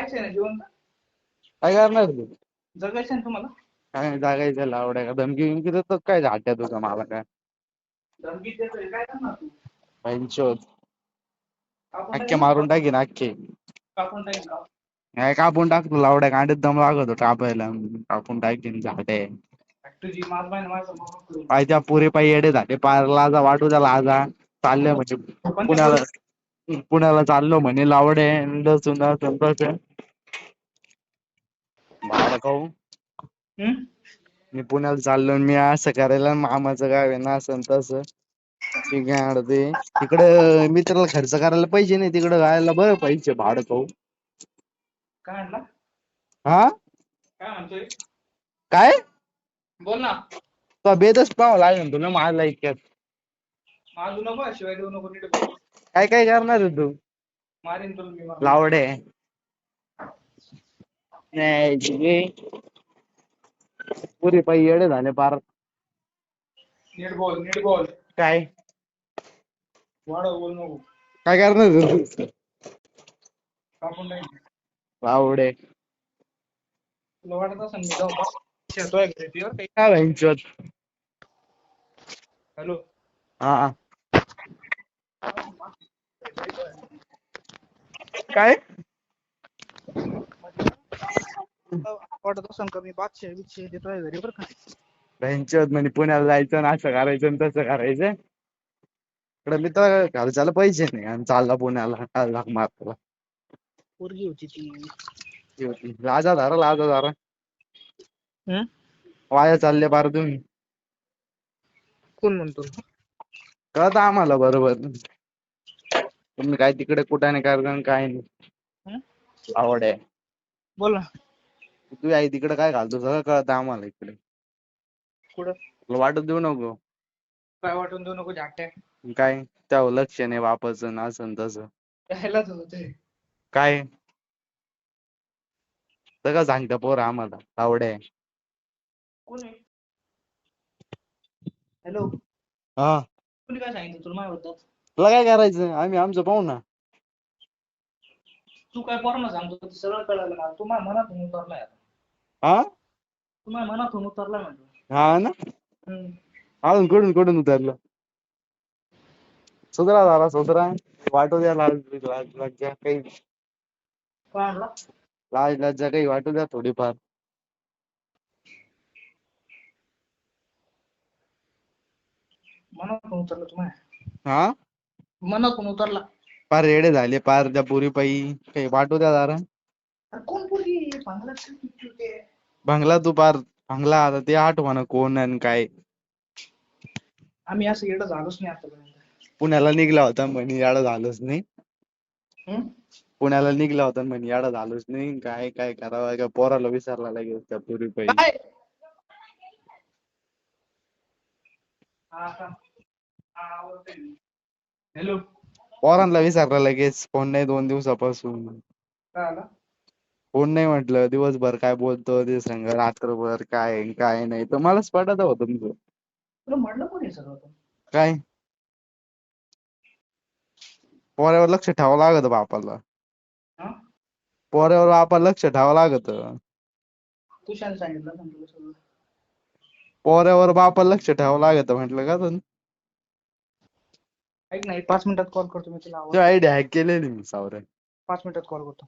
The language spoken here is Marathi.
राहायचंय ना जिवंत काय करणार तू? ना तुम्हाला? काय जागायचं लावड आहे का? धमकी बिमकी देतो काय झाट्या तुझा मला काय? धमकी देतोय काय करणार तू? कापून अख्खे? मारून टाकीन अख्खे कापून टाकीन का? काय कापून टाकतो लावड्या कांडीत दम लागतो कापायला. कापून टाकीन झाटे तुझी माल बाय माझं मामा करून पाय त्या पुरे पाय येडे झाले पार लाजा वाटू त्या लाजा. चालले म्हणजे पण पुण्याला पुण्याला चाललो म्हणे लावडे लसूण असं तसं. खाऊ हम्म? मी पुण्याला चाललो आणि मी असं करायला मामाचं गाव आहे ना असं आणि तसं. ठीक आहे अडते तिकडे मित्राला खर्च करायला पैसे नाही तिकडे गायला बरं पैसे भाडं खाऊ काय म्हणला? हा? काय म्हणतोय? काय? बोल ना. तो बेदच पाहावं लागेल तुला माझा इतक्यात. माझू नको शिवाय देऊ नको नीट बोल. काय काय करणार आहे तू? मारीन तुला मी मारून. लावडे. पुरी पायी येडे झाले पार. नीट बोल नीट बोल. काय? वाढव बोल नको. काय करणार तू? कापून टाकीन लावडे तुला वाटत असेल मी जाऊ का? शेतोय घरी बरं काही काय व्हायचं हॅलो. हा. काय? वाटत असेल का मी घरी बरं का? बेंचत म्हणजे पुण्याला जायचं आणि असं करायचं आणि तसं करायचं. इकडे मित्र खर्चाला पैसे नाही आणि चालला पुण्याला काय लाख मारला पोरगी होती ती. लाजा धारा लाजा धारा? वाया चालले बार तुम्ही. कोण म्हणतो? कळत आम्हाला बरोबर. तुम्ही काय तिकडे कुठाने करता आणि काय नाही? आवड आहे. बोल. ना तू आई तिकडे काय घालतो? सगळं कळत आम्हाला इकडे. कुठं? तुला वाटत देऊ नको. काय वाटून देऊ नको झाट्या काय? त्यावर लक्ष नाही बापाचं ना असं न तसं. यायलाच होते. काय? सगळं सांगता पोर आम्हाला आवड आहे कोण आहे? हॅलो. हा. कोणी काय सांगितलं तुला माझ्याबद्दल? तुला काय करायचं? आम्ही आमचं पाहू ना. तू काय पोरांना सांगतो ते सगळं कळालं मला तू माझ्या मनातून उतरलाय आता हा तू माझ्या मनातून म्हटलं. हा ना. अजून कुठून कुठून उतरलं. सुधरा झाला सुधरा. वाटू द्या लाज लाज लज्जा काही काय आणला लाज लज्जा काही वाटू द्या थोडीफार. मनातून उतरला तू माझ्या हा? मनातून उतरला. पार रेडे झाले पार त्या पुरी पायी काही वाटू द्या जरा. अरे कोण पोरगी भंगला तू पार भंगला आता ते आठवण कोण आणि काय. आम्ही असं येडं झालोच नाही आतापर्यंत. पुण्याला निघला होता म्हणे याडा झालोच नाही. हम्म? पुण्याला निघला होता म्हणे याडा झालोच नाही. काय काय करावं? काय पोराला विसरला लागेल त्या पुरी पायी काय का. हॅलो पोरांना विसरला लगेच फोन नाही दोन दिवसापासून. काय आला? फोन नाही म्हटलं दिवसभर काय बोलतो ते संग रात्रभर काय आहे, काय नाही. तर मलाच पटत होतं तुमचं तुला म्हणलं कोणी सगळं पण? काय? पोऱ्यावर लक्ष ठेवावं लागत बापाला. हा? पोऱ्यावर बापाला लक्ष ठेवावं लागत. तुषार सांगितलं ना तुला सगळं. पोऱ्यावर बापाला लक्ष ठेवावं लागत म्हटलं का तर ऐक ना एक पाच मिनिटात कॉल करतो मी तुला आवाज. आयडिया हॅक केलेली मी सावरे. पाच मिनिटात कॉल करतो.